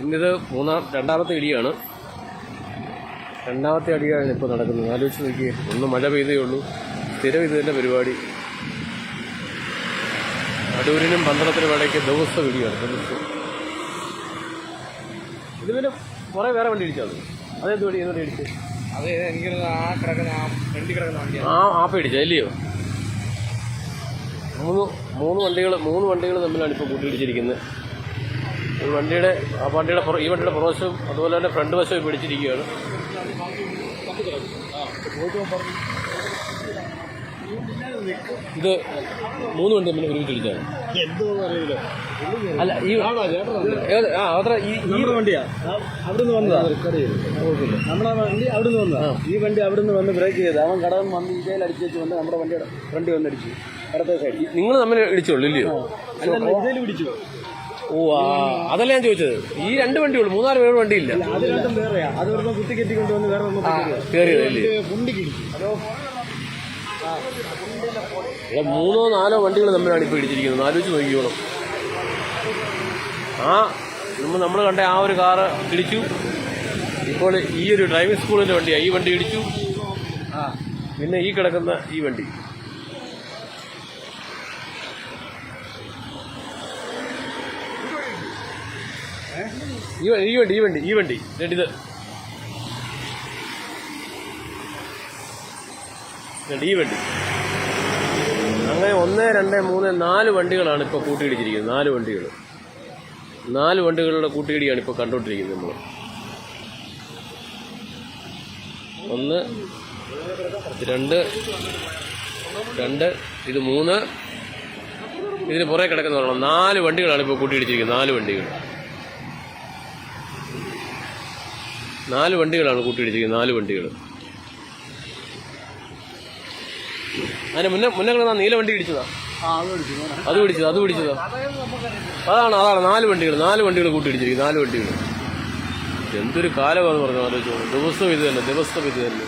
ഇന്നിത് മൂന്നാം രണ്ടാമത്തെ ഇടിയാണ്. രണ്ടാമത്തെ അടിയാണ് ഇപ്പോൾ നടക്കുന്നത്. ആലോചിച്ച് നോക്കിയേ ഒന്ന് മഴ പെയ്തേ ഉള്ളൂ. സ്ഥിരം ഇത് തന്നെ പരിപാടി. അടൂരിനും പന്തളത്തിനും ഇടയ്ക്ക് ദിവസം ഇടിയാണ് ദിവസം ഇത് പിന്നെ കുറേ വേറെ വണ്ടി ഇടിച്ചത് അതെന്ത് വണ്ടി ഇടിച്ച്? അത് എനിക്കൊരു ആ കിടക്കുന്ന ആ കിടക്കുന്ന വണ്ടിയാണ് ആ ആപ്പ ഇടിച്ച ഇല്ലയോ? മൂന്ന് മൂന്ന് വണ്ടികൾ മൂന്ന് വണ്ടികൾ തമ്മിലാണ് ഇപ്പോൾ കൂട്ടിയിടിച്ചിരിക്കുന്നത് ഈ വണ്ടിയുടെ ആ വണ്ടിയുടെ ഈ വണ്ടിയുടെ പുറവശവും അതുപോലെ തന്നെ ഫ്രണ്ട് വശവും പിടിച്ചിരിക്കുകയാണ് ഇത് മൂന്ന് വണ്ടി തമ്മിൽ ഒരുമിച്ച് വിളിച്ചാണ്. അല്ല ഈ? ആ അത്ര ഈ വണ്ടിയാ? അവിടുന്ന് വന്നതാ? നമ്മുടെ വണ്ടി അവിടുന്ന് വന്നതാ? ഈ വണ്ടി അവിടുന്ന് വന്ന് ബ്രേക്ക് ചെയ്ത് അവൻ കടം വന്ന് ഇതേൽ അടിച്ചു വെച്ച് വന്ന് നമ്മുടെ വണ്ടിയുടെ വണ്ടി വന്ന് അടിച്ചു. അടുത്ത സൈഡ് നിങ്ങൾ തമ്മിൽ ഇടിച്ചോളൂ ഇല്ലയോ? അല്ല ഇതേൽ പിടിച്ചു. ഓ ആ അതല്ല ഞാൻ ചോദിച്ചത്? ഈ രണ്ട് വണ്ടിയുള്ളൂ മൂന്നാൽ പേര് വണ്ടിയില്ല. അത് രണ്ടും വേറെയാ. അത് ഒരെണ്ണം കുത്തി കെട്ടി. കൊണ്ടുവന്ന് വേറെ ഒന്നും കയറിയതല്ലേ ഇവിടെ മൂന്നോ നാലോ വണ്ടികൾ തമ്മിലാണ് ഇപ്പോൾ ഇടിച്ചിരിക്കുന്നത്. ആലോചിച്ച് നോക്കിക്കോളും. ആ നമ്മൾ നമ്മൾ കണ്ട ആ ഒരു കാറ് ഇടിച്ചു. ഇപ്പോൾ ഈ ഒരു ഡ്രൈവിംഗ് സ്കൂളിന്റെ വണ്ടിയാണ് ഈ വണ്ടി ഇടിച്ചു. ആ. പിന്നെ ഈ കിടക്കുന്ന ഈ വണ്ടി. ഈ ഈ വണ്ടി ഈ വണ്ടി ഈ വണ്ടി. രണ്ടിത് ഈ വണ്ടി. അങ്ങനെ ഒന്ന് രണ്ട് മൂന്ന് നാല് വണ്ടികളാണ് ഇപ്പോൾ കൂട്ടിയിടിച്ചിരിക്കുന്നത്. നാല് വണ്ടികൾ നാല് വണ്ടികളുടെ കൂട്ടിയിടിയാണ് ഇപ്പോൾ കണ്ടുകൊണ്ടിരിക്കുന്നത് നമ്മൾ ഒന്ന് രണ്ട് രണ്ട് ഇത് മൂന്ന്. ഇതിന് പുറകെ കിടക്കുന്ന നാല് വണ്ടികളാണ് ഇപ്പോൾ കൂട്ടിയിടിച്ചിരിക്കുന്നത്. നാല് വണ്ടികൾ നാല് വണ്ടികളാണ് കൂട്ടിയിടിച്ചിരിക്കുന്നത് നാല് വണ്ടികൾ അതിന് മുന്നേ മുന്നേ കിടന്ന നീല വണ്ടി ഇടിച്ചതാ? അത് പിടിച്ചു അത് പിടിച്ചത് അത് പിടിച്ചതാ അതാണ് അതാണ് നാല് വണ്ടികൾ നാല് വണ്ടികൾ കൂട്ടിയിടിച്ചിരിക്കും നാല് വണ്ടികൾ എന്തൊരു കാലമാണെന്ന് പറഞ്ഞു ആലോചിച്ചു ദിവസം ഇത് തന്നെ ദിവസം ഇത് തന്നെ.